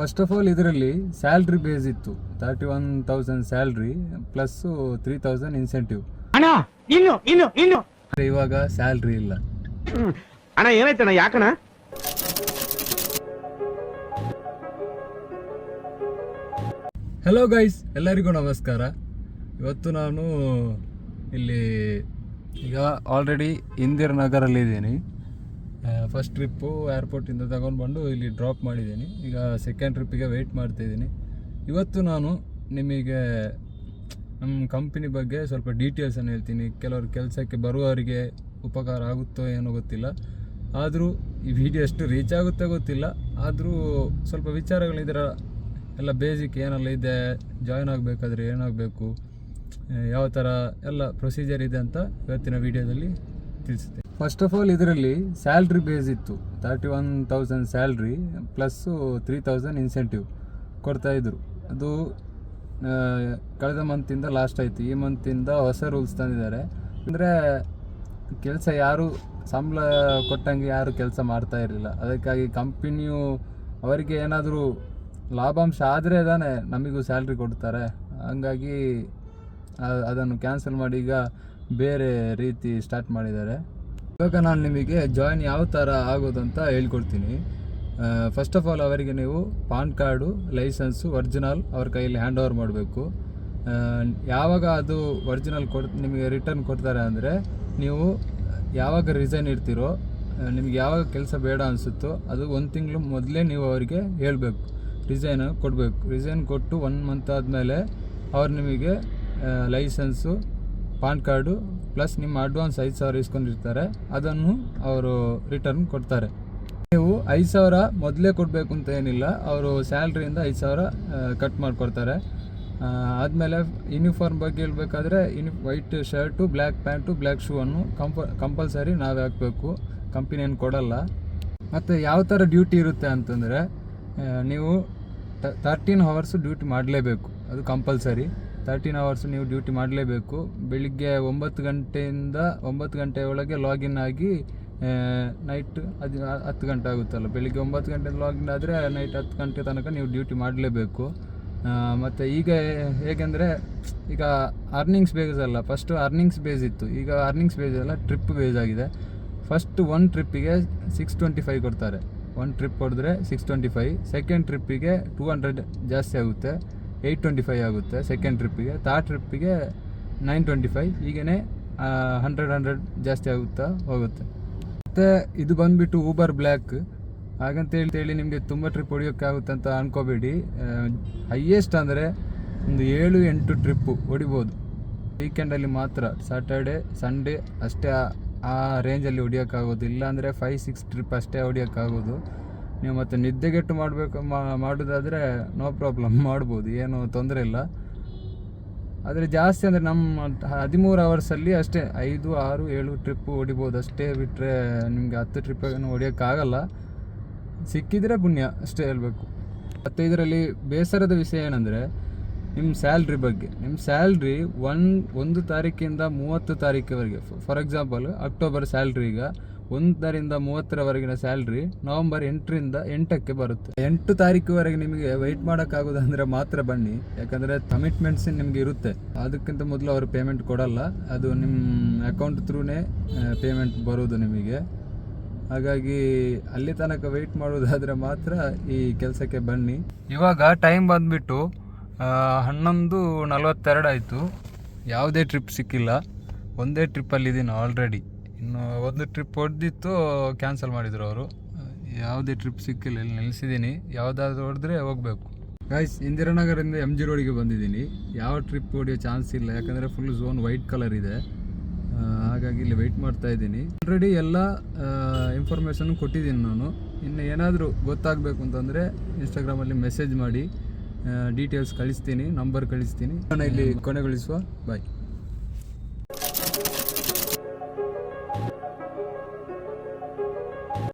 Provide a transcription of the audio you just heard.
First of all ಇದರಲ್ಲಿ salary base ಇತ್ತು. Thirty one thousand salary plus three thousand incentive ಅಣ್ಣ ಇನ್ನು ಇನ್ನು ಇನ್ನು. ಇವಾಗ ಸ್ಯಾಲ್ರಿ ಇಲ್ಲ. ಅಣ್ಣ ಏನಾಯ್ತಣ್ಣ ಯಾಕಣ್ಣ? ಹಲೋ ಗೈಸ್ ಎಲ್ಲರಿಗೂ ನಮಸ್ಕಾರ. ಇವತ್ತು ನಾನು ಇಲ್ಲಿ ಈಗ ಆಲ್ರೆಡಿ ಇಂದಿರಾ ನಗರಲ್ಲಿದ್ದೀನಿ. ಫಸ್ಟ್ ಟ್ರಿಪ್ಪು ಏರ್ಪೋರ್ಟಿಂದ ತಗೊಂಡು ಬಂದು ಇಲ್ಲಿ ಡ್ರಾಪ್ ಮಾಡಿದ್ದೀನಿ. ಈಗ ಸೆಕೆಂಡ್ ಟ್ರಿಪ್ಪಿಗೆ ವೆಯ್ಟ್ ಮಾಡ್ತಾಯಿದ್ದೀನಿ ಇವತ್ತು ನಾನು ನಿಮಗೆ ನಮ್ಮ ಕಂಪನಿ ಬಗ್ಗೆ ಸ್ವಲ್ಪ ಡೀಟೇಲ್ಸನ್ನು ಹೇಳ್ತೀನಿ. ಕೆಲವರು ಕೆಲಸಕ್ಕೆ ಬರುವವರಿಗೆ ಉಪಕಾರ ಆಗುತ್ತೋ ಏನೋ ಗೊತ್ತಿಲ್ಲ. ಆದರೂ ಈ ವಿಡಿಯೋ ಎಷ್ಟು ರೀಚ್ ಆಗುತ್ತೆ ಗೊತ್ತಿಲ್ಲ. ಆದರೂ ಸ್ವಲ್ಪ ವಿಚಾರಗಳಿದರ ಎಲ್ಲ ಬೇಸಿಕ್ ಏನೆಲ್ಲ ಇದೆ ಜಾಯ್ನ್ ಆಗಬೇಕಾದ್ರೆ ಏನಾಗಬೇಕು ಯಾವ ಥರ ಎಲ್ಲ ಪ್ರೊಸೀಜರ್ ಇದೆ ಅಂತ ಇವತ್ತಿನ ವಿಡಿಯೋದಲ್ಲಿ ತಿಳಿಸುತ್ತೆ ಫಸ್ಟ್ ಆಫ್ ಆಲ್ ಇದರಲ್ಲಿ ಸ್ಯಾಲ್ರಿ ಬೇಸ್ ಇತ್ತು. Thirty one thousand salary plus three thousand incentive ಕೊಡ್ತಾಯಿದ್ರು ಅದು ಕಳೆದ ಮಂತಿಂದ ಲಾಸ್ಟ್ ಆಯಿತು. ಈ ಮಂತಿಂದ ಹೊಸ ರೂಲ್ಸ್ ತಂದಿದ್ದಾರೆ. ಅಂದರೆ ಕೆಲಸ ಯಾರು ಸಂಬಳ ಕೊಟ್ಟಂಗೆ ಯಾರು ಕೆಲಸ ಮಾಡ್ತಾ ಇರಲಿಲ್ಲ. ಅದಕ್ಕಾಗಿ ಕಂಪನಿಯು ಅವರಿಗೆ ಏನಾದರೂ ಲಾಭಾಂಶ ಆದರೆ ತಾನೇ ನಮಗೂ ಸ್ಯಾಲ್ರಿ ಕೊಡ್ತಾರೆ. ಹಂಗಾಗಿ ಅದನ್ನು ಕ್ಯಾನ್ಸಲ್ ಮಾಡಿ ಈಗ ಬೇರೆ ರೀತಿ ಸ್ಟಾರ್ಟ್ ಮಾಡಿದ್ದಾರೆ. ಇವಾಗ ನಾನು ನಿಮಗೆ ಜಾಯಿನ್ ಯಾವ ಥರ ಅಂತ ಹೇಳ್ಕೊಡ್ತೀನಿ. ಫಸ್ಟ್ ಆಫ್ ಆಲ್ ಅವರಿಗೆ ನೀವು ಪಾನ್ ಕಾರ್ಡು, ಲೈಸೆನ್ಸು ಒರಿಜಿನಲ್ ಅವ್ರ ಕೈಯಲ್ಲಿ ಹ್ಯಾಂಡ್ ಓವರ್ ಮಾಡಬೇಕು ಯಾವಾಗ ಅದು ಒರಿಜಿನಲ್ ಕೊಡ್, ನಿಮಗೆ ರಿಟರ್ನ್ ಕೊಡ್ತಾರೆ ಅಂದರೆ ನೀವು ಯಾವಾಗ ರಿಸೈನ್ ಇರ್ತೀರೋ ನಿಮ್ಗೆ ಯಾವಾಗ ಕೆಲಸ ಬೇಡ ಅನಿಸುತ್ತೋ ಅದು ಒಂದು ತಿಂಗಳು ಮೊದಲೇ ನೀವು ಅವರಿಗೆ ಹೇಳಬೇಕು. ರಿಸೈನ್ ಕೊಡಬೇಕು. ರಿಸೈನ್ ಕೊಟ್ಟು ಒನ್ ಮಂತ್ ಆದಮೇಲೆ ಅವ್ರು ನಿಮಗೆ ಲೈಸೆನ್ಸು ಪಾನ್ ಕಾರ್ಡು ಪ್ಲಸ್ ನಿಮ್ಮ ಅಡ್ವಾನ್ಸ್ ಐದು ಸಾವಿರ ಇಸ್ಕೊಂಡಿರ್ತಾರೆ. ಅದನ್ನು ಅವರು ರಿಟರ್ನ್ ಕೊಡ್ತಾರೆ. ನೀವು ಐದು ಸಾವಿರ ಮೊದಲೇ ಕೊಡಬೇಕು ಅಂತ ಏನಿಲ್ಲ, ಅವರು ಸ್ಯಾಲ್ರಿಯಿಂದ ಐದು ಸಾವಿರ ಕಟ್ ಮಾಡಿಕೊಡ್ತಾರೆ. ಆದಮೇಲೆ ಯೂನಿಫಾರ್ಮ್ ಬಗ್ಗೆ ಹೇಳಬೇಕಾದ್ರೆ, ಯೂನಿ, white shirt, black pant, black shoe ಅನ್ನು ಕಂಪ, ಕಂಪಲ್ಸರಿ ನಾವೇ ಹಾಕಬೇಕು. ಕಂಪನಿ ಏನು ಕೊಡಲ್ಲ. ಮತ್ತು ಯಾವ ಥರ ಡ್ಯೂಟಿ ಇರುತ್ತೆ ಅಂತಂದರೆ ನೀವು ತರ್ಟೀನ್ ಹವರ್ಸು ಡ್ಯೂಟಿ ಮಾಡಲೇಬೇಕು. ಅದು ಕಂಪಲ್ಸರಿ. ತರ್ಟೀನ್ ಅವರ್ಸ್ ನೀವು ಡ್ಯೂಟಿ ಮಾಡಲೇಬೇಕು. ಬೆಳಿಗ್ಗೆ ಒಂಬತ್ತು ಗಂಟೆಯಿಂದ ಒಂಬತ್ತು ಗಂಟೆ ಒಳಗೆ ಲಾಗಿನ್ ಆಗಿ ನೈಟ್ ಅದು ಹತ್ತು ಗಂಟೆ ಆಗುತ್ತಲ್ಲ. ಬೆಳಿಗ್ಗೆ ಒಂಬತ್ತು ಗಂಟೆ ಲಾಗಿನ್ ಆದರೆ ನೈಟ್ ಹತ್ತು ಗಂಟೆ ತನಕ ನೀವು ಡ್ಯೂಟಿ ಮಾಡಲೇಬೇಕು. ಮತ್ತು ಈಗ ಹೇಗೆಂದರೆ, ಈಗ ಅರ್ನಿಂಗ್ಸ್ ಬೇಸ್ ಅಲ್ಲ ಫಸ್ಟು ಅರ್ನಿಂಗ್ಸ್ ಬೇಸ್ ಇತ್ತು. ಈಗ ಅರ್ನಿಂಗ್ಸ್ ಬೇಸ್ ಅಲ್ಲ ಟ್ರಿಪ್ ಬೇಸ್ ಆಗಿದೆ. ಫಸ್ಟ್ ಒನ್ ಟ್ರಿಪ್ಪಿಗೆ ಸಿಕ್ಸ್ ಟ್ವೆಂಟಿ ಫೈವ್ ಕೊಡ್ತಾರೆ. ಒನ್ ಟ್ರಿಪ್ ಹೊಡೆದ್ರೆ ಸಿಕ್ಸ್ ಟ್ವೆಂಟಿ ಫೈವ್ ಸೆಕೆಂಡ್ ಟ್ರಿಪ್ಪಿಗೆ ಟೂ ಹಂಡ್ರೆಡ್ ಜಾಸ್ತಿ ಆಗುತ್ತೆ. ಏಯ್ಟ್ ಟ್ವೆಂಟಿ ಫೈವ್ ಆಗುತ್ತೆ ಸೆಕೆಂಡ್ ಟ್ರಿಪ್ಪಿಗೆ ಥರ್ಡ್ ಟ್ರಿಪ್ಪಿಗೆ ನೈನ್ ಟ್ವೆಂಟಿ ಫೈವ್ ಹೀಗೇ ಹಂಡ್ರೆಡ್ ಹಂಡ್ರೆಡ್ ಜಾಸ್ತಿ ಆಗುತ್ತಾ ಹೋಗುತ್ತೆ. ಮತ್ತು ಇದು ಬಂದುಬಿಟ್ಟು ಊಬರ್ ಬ್ಲ್ಯಾಕ್ ಹಾಗಂತ ಹೇಳ್ತೇಳಿ ನಿಮಗೆ ತುಂಬ ಟ್ರಿಪ್ ಹೊಡಿಯೋಕ್ಕಾಗುತ್ತೆ ಅಂತ ಅನ್ಕೋಬೇಡಿ. ಹೈಯೆಸ್ಟ್ ಅಂದರೆ ಒಂದು ಏಳು, ಎಂಟು ಟ್ರಿಪ್ಪು ಹೊಡಿಬೋದು. ವೀಕೆಂಡಲ್ಲಿ ಮಾತ್ರ ಸ್ಯಾಟರ್ಡೆ ಸಂಡೇ ಅಷ್ಟೇ ಆ ರೇಂಜಲ್ಲಿ ಹೊಡಿಯೋಕ್ಕಾಗೋದು ಇಲ್ಲಾಂದರೆ ಫೈವ್ ಸಿಕ್ಸ್ ಟ್ರಿಪ್ ಅಷ್ಟೇ ಹೊಡಿಯೋಕ್ಕಾಗೋದು. ನೀವು ಮತ್ತೆ ನಿದ್ದೆಗೆಟ್ಟು ಮಾಡಬೇಕು ಮಾಡೋದಾದರೆ ನೋ ಪ್ರಾಬ್ಲಮ್ ಮಾಡ್ಬೋದು, ಏನು ತೊಂದರೆ ಇಲ್ಲ. ಆದರೆ ಜಾಸ್ತಿ ಅಂದರೆ ನಮ್ಮ ಹದಿಮೂರು ಅವರ್ಸಲ್ಲಿ ಅಷ್ಟೇ, ಐದು, ಆರು, ಏಳು ಟ್ರಿಪ್ಪು ಹೊಡಿಬೋದು ಅಷ್ಟೇ ಬಿಟ್ಟರೆ ನಿಮಗೆ ಹತ್ತು ಟ್ರಿಪ್ಪನ್ನು ಹೊಡಿಯೋಕ್ಕಾಗಲ್ಲ ಸಿಕ್ಕಿದರೆ ಪುಣ್ಯ, ಅಷ್ಟೇ ಹೇಳಬೇಕು. ಮತ್ತು ಇದರಲ್ಲಿ ಬೇಸರದ ವಿಷಯ ಏನಂದರೆ ನಿಮ್ಮ ಸ್ಯಾಲ್ರಿ ಬಗ್ಗೆ. ನಿಮ್ಮ ಸ್ಯಾಲ್ರಿ ಒನ್ ಒಂದು ತಾರೀಕಿಂದ ಮೂವತ್ತು ತಾರೀಕಿವರೆಗೆ. ಫಾರ್ ಎಕ್ಸಾಂಪಲ್ ಅಕ್ಟೋಬರ್ ಸ್ಯಾಲ್ರಿ ಈಗ ಒಂದರಿಂದ ಮೂವತ್ತರವರೆಗಿನ ಸ್ಯಾಲ್ರಿ ನವೆಂಬರ್ ಎಂಟರಿಂದ ಎಂಟಕ್ಕೆ ಬರುತ್ತೆ. ಎಂಟು ತಾರೀಕುವರೆಗೆ ನಿಮಗೆ ವೆಯ್ಟ್ ಮಾಡೋಕ್ಕಾಗೋದಂದ್ರೆ ಮಾತ್ರ ಬನ್ನಿ. ಯಾಕಂದರೆ ಕಮಿಟ್ಮೆಂಟ್ಸ್ ನಿಮಗೆ ಇರುತ್ತೆ. ಅದಕ್ಕಿಂತ ಮೊದಲು ಅವರು ಪೇಮೆಂಟ್ ಕೊಡಲ್ಲ. ಅದು ನಿಮ್ಮ ಅಕೌಂಟ್ ಥ್ರೂನೇ ಪೇಮೆಂಟ್ ಬರೋದು ನಿಮಗೆ. ಹಾಗಾಗಿ ಅಲ್ಲಿ ತನಕ ವೆಯ್ಟ್ ಮಾಡೋದಾದರೆ ಮಾತ್ರ ಈ ಕೆಲಸಕ್ಕೆ ಬನ್ನಿ. ಇವಾಗ ಟೈಮ್ ಬಂದುಬಿಟ್ಟು ಹನ್ನೊಂದು ನಲವತ್ತೆರಡು ಆಯಿತು. ಯಾವುದೇ ಟ್ರಿಪ್ ಸಿಕ್ಕಿಲ್ಲ. ಒಂದೇ ಟ್ರಿಪ್ಪಲ್ಲಿದ್ದೀನಿ ಆಲ್ರೆಡಿ ಇನ್ನು ಒಂದು ಟ್ರಿಪ್ ಹೊಡೆದಿತ್ತು ಕ್ಯಾನ್ಸಲ್ ಮಾಡಿದರು ಅವರು. ಯಾವುದೇ ಟ್ರಿಪ್ ಸಿಕ್ಕಿಲ್ಲ, ಇಲ್ಲಿ ನಿಲ್ಲಿಸಿದ್ದೀನಿ ಯಾವುದಾದ್ರೂ ಹೊಡೆದ್ರೆ ಹೋಗಬೇಕು. ಗೈಸ್ ಇಂದಿರಾನಗರಿಂದ ಎಂ ಜಿ ರೋಡಿಗೆ ಬಂದಿದ್ದೀನಿ. ಯಾವ ಟ್ರಿಪ್ ಹೊಡೆಯೋ ಚಾನ್ಸ್ ಇಲ್ಲ, ಯಾಕಂದರೆ ಫುಲ್ ಝೋನ್ ವೈಟ್ ಕಲರ್ ಇದೆ. ಹಾಗಾಗಿ ಇಲ್ಲಿ ವೆಯ್ಟ್ ಮಾಡ್ತಾ ಇದ್ದೀನಿ. ಆಲ್ರೆಡಿ ಎಲ್ಲ ಇನ್ಫಾರ್ಮೇಷನ್ ಕೊಟ್ಟಿದ್ದೀನಿ ನಾನು. ಇನ್ನು ಏನಾದರೂ ಗೊತ್ತಾಗಬೇಕು ಅಂತಂದರೆ ಇನ್ಸ್ಟಾಗ್ರಾಮಲ್ಲಿ ಮೆಸೇಜ್ ಮಾಡಿ ಡೀಟೇಲ್ಸ್ ಕಳಿಸ್ತೀನಿ ನಂಬರ್ ಕಳಿಸ್ತೀನಿ. ನಾನು ಇಲ್ಲಿ ಕೊನೆಗೊಳಿಸುವ. ಬಾಯ್